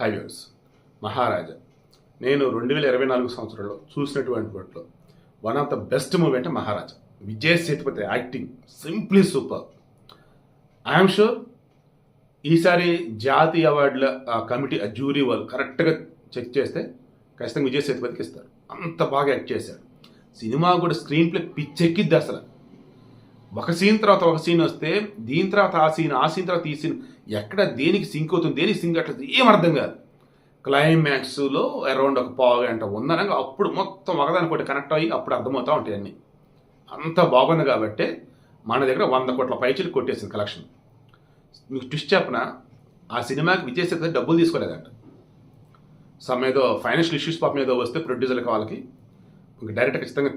Highways మహారాజా నేను రెండు వేల ఇరవై నాలుగు సంవత్సరంలో చూసినటువంటి వాటిలో one of the best movie అంటే Maharaja. Vijay Sethupathi acting simply super I'm sure ఈసారి జాతీయ అవార్డుల కమిటీ ఆ జ్యూరీ వాళ్ళు కరెక్ట్గా చెక్ చేస్తే ఖచ్చితంగా విజయ్ సేతుపతికి ఇస్తారు. అంత బాగా యాక్ట్ చేశాడు సినిమా కూడా స్క్రీన్ ప్లే పిచ్చెక్కిద్ది అసలు. ఒక సీన్ తర్వాత ఒక సీన్ వస్తే దీని తర్వాత ఆ సీన్ ఆ సీన్ తర్వాత ఈ సీన్ ఎక్కడ దేనికి సింక్ అవుతుంది దేనికి సింక్ అట్లేదు ఏం అర్థం కాదు. క్లైమాక్స్లో అరౌండ్ ఒక పావు గంట ఉందనగా అప్పుడు మొత్తం ఒకదానికొకటి కనెక్ట్ అయ్యి అప్పుడు అర్థమవుతూ ఉంటాయి అన్నీ. అంత బాగుంది కాబట్టి మన దగ్గర వంద కోట్ల పైచీలు కొట్టేసింది కలెక్షన్ మీకు ట్విస్ట్ చెప్పిన? ఆ సినిమాకి విజయ్ డబ్బులు తీసుకోలేదంట. సమ్ ఏదో ఫైనాన్షియల్ ఇష్యూస్ పాపం ఏదో వస్తే ప్రొడ్యూసర్లకి వాళ్ళకి ఇంకా డైరెక్ట్ ఖచ్చితంగా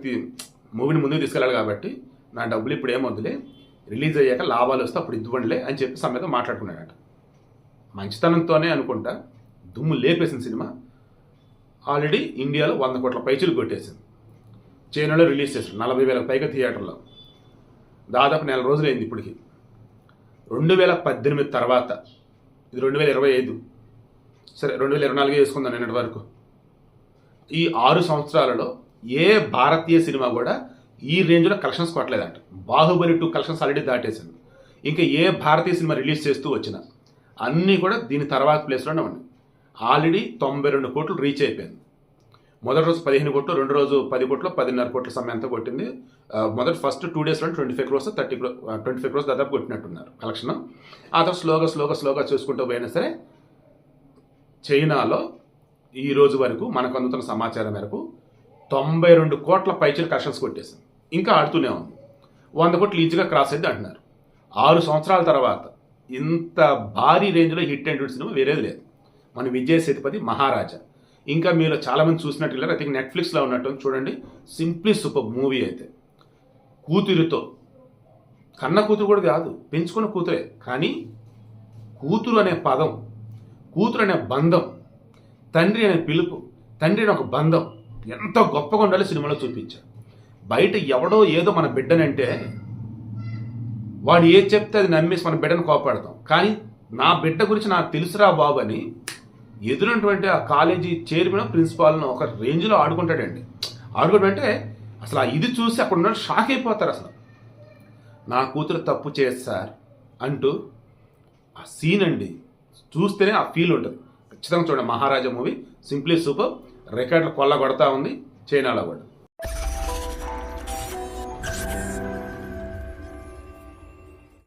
మూవీని ముందుకు తీసుకెళ్ళాలి కాబట్టి నా డబ్బులు ఇప్పుడు ఏమొద్దులే రిలీజ్ అయ్యాక లాభాలు వస్తే అప్పుడు ఇవ్వండిలే అని చెప్పి సమ్ మాట్లాడుకున్నాడట. మంచితనంతోనే అనుకుంటా దుమ్ము లేపేసిన సినిమా. ఆల్రెడీ ఇండియాలో వంద కోట్ల పైచులు కొట్టేసింది. చైనాలో రిలీజ్ చేశారు నలభై వేల పైగా థియేటర్లో. దాదాపు నెల రోజులు అయింది ఇప్పటికి. రెండు వేల పద్దెనిమిది తర్వాత ఇది రెండు వేల ఇరవై ఐదు. సరే రెండు వేల ఇరవై నాలుగు వేసుకుందాం నిన్నటి వరకు. ఈ ఆరు సంవత్సరాలలో ఏ భారతీయ సినిమా కూడా ఈ రేంజ్లో కలెక్షన్స్ కొట్టలేదంట. బాహుబలి టూ కలెక్షన్స్ ఆల్రెడీ దాటేసింది. ఇంకా ఏ భారతీయ సినిమా రిలీజ్ చేస్తూ వచ్చినా అన్నీ కూడా దీని తర్వాత ప్లేస్లోనే ఉన్నాయి. ఆల్రెడీ తొంభై రెండు కోట్లు రీచ్ అయిపోయింది. మొదటి రోజు పదిహేను కోట్లు రెండు రోజు పది కోట్లు పదిన్నర కోట్ల సమయం అంతా కొట్టింది. మొదటి ఫస్ట్ టూ డేస్లో twenty five crores thirty crore twenty five crores దాదాపు కొట్టినట్టున్నారు కలెక్షన్. ఆ తర్వాత స్లోగా స్లోగా స్లోగా చూసుకుంటూ పోయినా సరే చైనాలో ఈ రోజు వరకు మనకు అందుతున్న సమాచారం మేరకు తొంభై రెండు కోట్ల పైచీల కలెక్షన్స్ కొట్టేసింది. ఇంకా ఆడుతూనే ఉంది. వంద కోట్లు ఈజీగా క్రాస్ అయింది అంటున్నారు. ఆరు సంవత్సరాల తర్వాత ఇంత భారీ రేంజ్లో హిట్ అండ్ సినిమా వేరేది లేదు. మన విజయ్ సేతుపతి మహారాజా. ఇంకా మీరు చాలామంది చూసినట్టు ఐ థింక్ నెట్ఫ్లిక్స్లో ఉన్నట్టు చూడండి సింప్లీ సూపర్ మూవీ అయితే. కూతురితో. కన్న కూతురు కూడా కాదు పెంచుకున్న కూతురే. కానీ కూతురు అనే పదం కూతురు అనే బంధం తండ్రి అనే పిలుపు తండ్రి అనే ఒక బంధం ఎంత గొప్పగా ఉండాలో సినిమాలో చూపించారు. బయట ఎవడో ఏదో మన బిడ్డనంటే వాడు ఏది చెప్తే అది నమ్మేసి మన బిడ్డను కోపాడతాం. కానీ నా బిడ్డ గురించి నాకు తెలుసురా బాబు అని ఎదురున్నటువంటి ఆ కాలేజీ చైర్మన్ ప్రిన్సిపాల్ను ఒక రేంజ్లో ఆడుకుంటాడండి. ఆడుకోవడం అంటే అసలు ఆ ఇది చూసి అక్కడ ఉన్న షాక్ అయిపోతారు అసలు. నా కూతురు తప్పు చేసి సార్ అంటూ ఆ సీన్ అండి చూస్తేనే ఆ ఫీల్ ఉంటుంది. ఖచ్చితంగా చూడండి మహారాజా మూవీ. Simply super. రికార్డులు కొల్ల కొడతా ఉంది చైనాలో కూడా.